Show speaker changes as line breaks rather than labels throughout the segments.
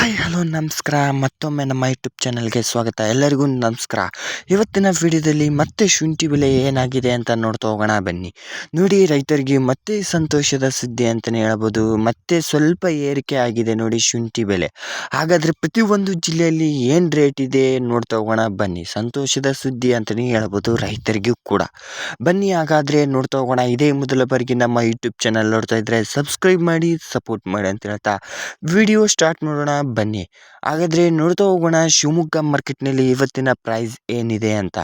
Hi, hello, ನಮಸ್ಕಾರ. ಮತ್ತೊಮ್ಮೆ ನಮ್ಮ ಯೂಟ್ಯೂಬ್ ಚಾನಲ್ಗೆ ಸ್ವಾಗತ. ಎಲ್ಲರಿಗೂ ನಮಸ್ಕಾರ. ಇವತ್ತಿನ ವಿಡಿಯೋದಲ್ಲಿ ಮತ್ತೆ ಶುಂಠಿ ಬೆಲೆ ಏನಾಗಿದೆ ಅಂತ ನೋಡ್ತಾ ಹೋಗೋಣ ಬನ್ನಿ. ನೋಡಿ, ರೈತರಿಗೆ ಮತ್ತೆ ಸಂತೋಷದ ಸುದ್ದಿ ಅಂತಲೇ ಹೇಳ್ಬೋದು. ಮತ್ತೆ ಸ್ವಲ್ಪ ಏರಿಕೆ ಆಗಿದೆ ನೋಡಿ ಶುಂಠಿ ಬೆಲೆ. ಹಾಗಾದರೆ ಪ್ರತಿಯೊಂದು ಜಿಲ್ಲೆಯಲ್ಲಿ ಏನು ರೇಟ್ ಇದೆ ನೋಡ್ತಾ ಹೋಗೋಣ ಬನ್ನಿ. ಸಂತೋಷದ ಸುದ್ದಿ ಅಂತಲೇ ಹೇಳ್ಬೋದು ರೈತರಿಗೂ ಕೂಡ. ಬನ್ನಿ, ಹಾಗಾದರೆ ನೋಡ್ತಾ ಹೋಗೋಣ. ಇದೇ ಮೊದಲ ಬಾರಿಗೆ ನಮ್ಮ ಯೂಟ್ಯೂಬ್ ಚಾನಲ್ ನೋಡ್ತಾ ಇದ್ದರೆ ಸಬ್ಸ್ಕ್ರೈಬ್ ಮಾಡಿ ಸಪೋರ್ಟ್ ಮಾಡಿ ಅಂತ ಹೇಳ್ತಾ. ವಿಡಿಯೋ ಸ್ಟಾರ್ಟ್ ಮಾಡೋಣ. ಬನ್ನಿ. ಹಾಗಾದರೆ ನೋಡ್ತಾ ಹೋಗೋಣ, ಶಿವಮೊಗ್ಗ ಮಾರ್ಕೆಟ್ನಲ್ಲಿ ಇವತ್ತಿನ ಪ್ರೈಸ್ ಏನಿದೆ ಅಂತ.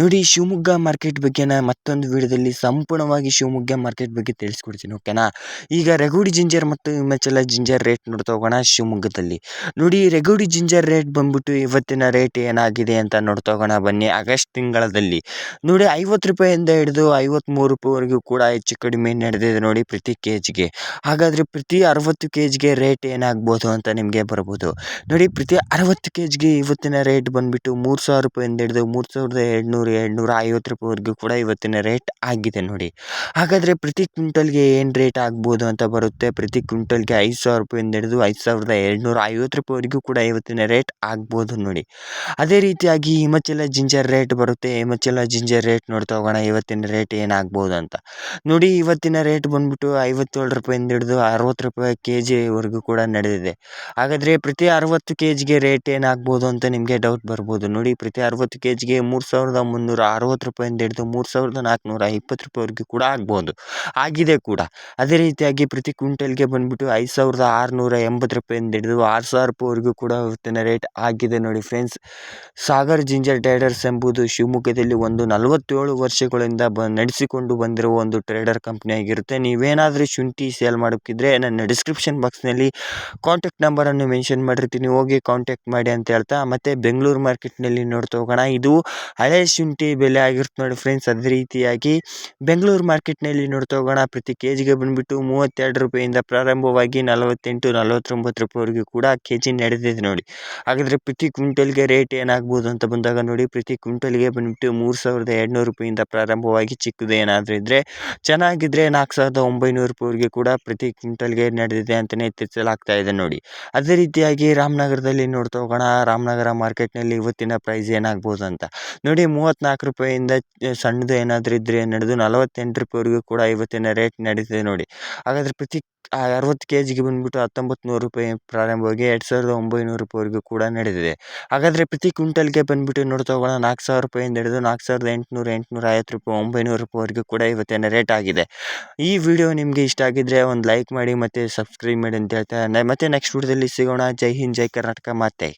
ನೋಡಿ, ಶಿವಮೊಗ್ಗ ಮಾರ್ಕೆಟ್ ಬಗ್ಗೆ ಮತ್ತೊಂದು ವಿಡಿಯೋದಲ್ಲಿ ಸಂಪೂರ್ಣವಾಗಿ ಶಿವಮೊಗ್ಗ ಮಾರ್ಕೆಟ್ ಬಗ್ಗೆ ತಿಳಿಸ್ಕೊಡ್ತೀನಿ ಓಕೆನಾ ಈಗ ರೆಗೋಡಿ ಜಿಂಜರ್ ಮತ್ತು ಹಿಮಾಚಲ ಜಿಂಜರ್ ರೇಟ್ ನೋಡ್ತಾ ಹೋಗೋಣ ಶಿವಮೊಗ್ಗದಲ್ಲಿ. ನೋಡಿ, ರೆಗೋಡಿ ಜಿಂಜರ್ ರೇಟ್ ಬಂದ್ಬಿಟ್ಟು ಇವತ್ತಿನ ರೇಟ್ ಏನಾಗಿದೆ ಅಂತ ನೋಡ್ತಾ ಹೋಗೋಣ ಬನ್ನಿ, ಆಗಸ್ಟ್ ತಿಂಗಳಲ್ಲಿ. ನೋಡಿ, ಐವತ್ತು ರೂಪಾಯಿಂದ ಹಿಡಿದು ಐವತ್ತ್ಮೂರು ರೂಪಾಯಿವರೆಗೂ ಕೂಡ ಹೆಚ್ಚು ಕಡಿಮೆ ನಡೆದಿದೆ ನೋಡಿ ಪ್ರತಿ ಕೆ ಜಿಗೆ ಹಾಗಾದರೆ ಪ್ರತಿ ಅರವತ್ತು ಕೆ ಜಿಗೆ ರೇಟ್ ಏನಾಗ್ಬೋದು ಅಂತ ನಿಮಗೆ ಬರ್ಬೋದು. ನೋಡಿ, ಪ್ರತಿ ಅರವತ್ತು ಕೆ ಜಿಗೆ ಇವತ್ತಿನ ರೇಟ್ ಬಂದುಬಿಟ್ಟು ಮೂರು ಸಾವಿರ ರೂಪಾಯಿಂದ ಹಿಡಿದು ಮೂರು ಸಾವಿರದ ಎರಡುನೂರು ಎರಡುನೂರ ಐವತ್ತು ರೂಪಾಯಿವರೆಗೂ ಕೂಡ ಇವತ್ತಿನ ರೇಟ್ ಆಗಿದೆ ನೋಡಿ. ಹಾಗಾದರೆ ಪ್ರತಿ ಕ್ವಿಂಟಲ್ಗೆ ಏನು ರೇಟ್ ಆಗ್ಬೋದು ಅಂತ ಬರುತ್ತೆ? ಪ್ರತಿ ಕ್ವಿಂಟಲ್ಗೆ ಐದು ಸಾವಿರ ರೂಪಾಯಿಂದ ಹಿಡಿದು ಐದು ಸಾವಿರದ ಎರಡುನೂರ ಐವತ್ತು ರೂಪಾಯಿವರೆಗೂ ಕೂಡ ಇವತ್ತಿನ ರೇಟ್ ಆಗ್ಬೋದು ನೋಡಿ. ಅದೇ ರೀತಿಯಾಗಿ ಹಿಮಾಚಲ ಜಿಂಜರ್ ರೇಟ್ ಬರುತ್ತೆ. ಹಿಮಾಚಲ ಜಿಂಜರ್ ರೇಟ್ ನೋಡ್ತಾ ಹೋಗೋಣ, ಇವತ್ತಿನ ರೇಟ್ ಏನಾಗ್ಬೋದು ಅಂತ. ನೋಡಿ, ಇವತ್ತಿನ ರೇಟ್ ಬಂದುಬಿಟ್ಟು ಐವತ್ತೇಳು ರೂಪಾಯಿಂದ ಹಿಡಿದು ಅರವತ್ತು ರೂಪಾಯಿ ಕೆ ಜಿವರೆಗೂ ಕೂಡ ನಡೆದಿದೆ. ಹಾಗಾದರೆ ಪ್ರತಿ ಅರವತ್ತು ಕೆ ಜಿಗೆ ರೇಟ್ ಏನಾಗ್ಬೋದು ಅಂತ ನಿಮಗೆ ಡೌಟ್ ಬರ್ಬೋದು. ನೋಡಿ, ಪ್ರತಿ ಅರವತ್ತು ಕೆ ಜಿಗೆ ಮೂರು ಸಾವಿರದ ಮುನ್ನೂರ ಅರವತ್ತು ರೂಪಾಯಿಂದ ಹಿಡಿದು ಮೂರು ಸಾವಿರದ ನಾಲ್ಕುನೂರ ಇಪ್ಪತ್ತು ರೂಪಾಯಿವರೆಗೂ ಕೂಡ ಆಗ್ಬೋದು. ಆಗಿದೆ ಕೂಡ. ಅದೇ ರೀತಿಯಾಗಿ ಪ್ರತಿ ಕ್ವಿಂಟಲ್ಗೆ ಬಂದುಬಿಟ್ಟು ಐದು ಸಾವಿರದ ಆರುನೂರ ಎಂಬತ್ತು ರೂಪಾಯಿಂದ ಹಿಡಿದು ಆರು ಸಾವಿರ ರೂಪಾಯಿವರೆಗೂ ಕೂಡ ಇವತ್ತಿನ ರೇಟ್ ಆಗಿದೆ ನೋಡಿ ಫ್ರೆಂಡ್ಸ್ ಸಾಗರ್ ಜಿಂಜರ್ ಟ್ರೇಡರ್ಸ್ ಎಂಬುದು ಶಿವಮೊಗ್ಗದಲ್ಲಿ ಒಂದು ನಲವತ್ತೇಳು ವರ್ಷಗಳಿಂದ ಬ, ನಡೆಸಿಕೊಂಡು ಬಂದಿರುವ ಒಂದು ಟ್ರೇಡರ್ ಕಂಪ್ನಿ ಆಗಿರುತ್ತೆ. ನೀವೇನಾದರೂ ಶುಂಠಿ ಸೇಲ್ ಮಾಡೋಕ್ಕಿದ್ರೆ ನನ್ನ ಡಿಸ್ಕ್ರಿಪ್ಷನ್ ಬಾಕ್ಸ್ನಲ್ಲಿ ಕಾಂಟ್ಯಾಕ್ಟ್ ನಂಬರನ್ನು ಮೆನ್ಷನ್ ಮಾಡಿರ್ತೀನಿ, ಹೋಗಿ ಕಾಂಟ್ಯಾಕ್ಟ್ ಮಾಡಿ ಅಂತ ಹೇಳ್ತಾ, ಮತ್ತು ಬೆಂಗಳೂರು ಮಾರ್ಕೆಟ್ನಲ್ಲಿ ನೋಡ್ತಾ ಹೋಗೋಣ. ಇದು ಹಳೆ ಶುಂಠಿ ಬೆಲೆ ಆಗಿರುತ್ತೆ ನೋಡಿ ಫ್ರೆಂಡ್ಸ್ ಅದೇ ರೀತಿಯಾಗಿ ಬೆಂಗಳೂರು ಮಾರ್ಕೆಟ್ನಲ್ಲಿ ನೋಡ್ತಾ ಹೋಗೋಣ. ಪ್ರತಿ ಕೆ ಜಿಗೆ ಬಂದುಬಿಟ್ಟು ಮೂವತ್ತೆರಡು ರೂಪಾಯಿಂದ ಪ್ರಾರಂಭವಾಗಿ ನಲವತ್ತೆಂಟು, ನಲವತ್ತೊಂಬತ್ತು ರೂಪಾಯಿವರೆಗೂ ಕೂಡ ಕೆ ಜಿ ನಡೆದಿದೆ ನೋಡಿ. ಹಾಗಾದರೆ ಪ್ರತಿ ಕ್ವಿಂಟಲ್ಗೆ ರೇಟ್ ಏನಾಗ್ಬೋದು ಅಂತ ಬಂದಾಗ ನೋಡಿ, ಪ್ರತಿ ಕ್ವಿಂಟಲ್ಗೆ ಬಂದುಬಿಟ್ಟು ಮೂರು ಸಾವಿರದ ಎರಡುನೂರು ರೂಪಾಯಿಂದ ಪ್ರಾರಂಭವಾಗಿ ಚಿಕ್ಕದು ಏನಾದರೂ ಇದ್ದರೆ ಚೆನ್ನಾಗಿದ್ದರೆ ನಾಲ್ಕು ಸಾವಿರದ ಒಂಬೈನೂರು ರೂಪಾಯಿವರೆಗೆ ಕೂಡ ಪ್ರತಿ ಕ್ವಿಂಟಲ್ಗೆ ನಡೆದಿದೆ ಅಂತಲೇ ತಿಳಿಸಲಾಗ್ತಾ ಇದೆ ನೋಡಿ. ಅದೇ ರೀತಿಯಾಗಿ ರಾಮನಗರದಲ್ಲಿ ನೋಡ್ತಾ ಹೋಗೋಣ. ರಾಮನಗರ ಮಾರ್ಕೆಟ್ನಲ್ಲಿ ಇವತ್ತಿನ ಪ್ರೈಸ್ ಏನಾಗ್ಬೋದು ಅಂತ. ನೋಡಿ ಮೂವತ್ತ್ನಾಲ್ಕು ರೂಪಾಯಿಂದ ಸಣ್ಣದು ಏನಾದರೂ ಇದ್ದರೆ ನಡೆದು ನಲವತ್ತೆಂಟು ರೂಪಾಯಿವರೆಗೂ ಕೂಡ ಇವತ್ತಿನ ರೇಟ್ ನಡೀತಿದೆ ನೋಡಿ. ಹಾಗಾದರೆ ಪ್ರತಿ ಅರವತ್ತು ಕೆ ಜಿಗೆ ಬಂದುಬಿಟ್ಟು ಹತ್ತೊಂಬತ್ತು ನೂರು ರೂಪಾಯಿ ಪ್ರಾರಂಭವಾಗಿ ಎರಡು ಸಾವಿರದ ಒಂಬೈನೂರು ರೂಪಾಯಿವರೆಗೂ ಕೂಡ ನಡೆದಿದೆ. ಹಾಗಾದರೆ ಪ್ರತಿ ಕ್ವಿಂಟಲ್ಗೆ ಬಂದುಬಿಟ್ಟು ನೋಡ್ತಾ ಹೋಗೋಣ ನಾಲ್ಕು ಸಾವಿರ ರೂಪಾಯಿಂದ ಹಿಡಿದು ನಾಲ್ಕು ಸಾವಿರದ ಎಂಟುನೂರು, ಎಂಟುನೂರ ಐವತ್ತು ರೂಪಾಯಿ, ಒಂಬೈನೂರು ರೂಪಾಯಿವರೆಗೂ ಕೂಡ ಇವತ್ತಿನ ರೇಟ್ ಆಗಿದೆ. ಈ ವಿಡಿಯೋ ನಿಮಗೆ ಇಷ್ಟ ಆಗಿದ್ದರೆ ಒಂದು ಲೈಕ್ ಮಾಡಿ ಮತ್ತು ಸಬ್ಸ್ಕ್ರೈಬ್ ಮಾಡಿ ಅಂತ ಹೇಳ್ತಾ ಮತ್ತೆ ನೆಕ್ಸ್ಟ್ ವಿಡಿಯೋದಲ್ಲಿ ಸಿಗೋಣ. ಜೈ ಹಿಂದ್, ಜೈ ಕರ್ನಾಟಕ ಮತ್ತೆ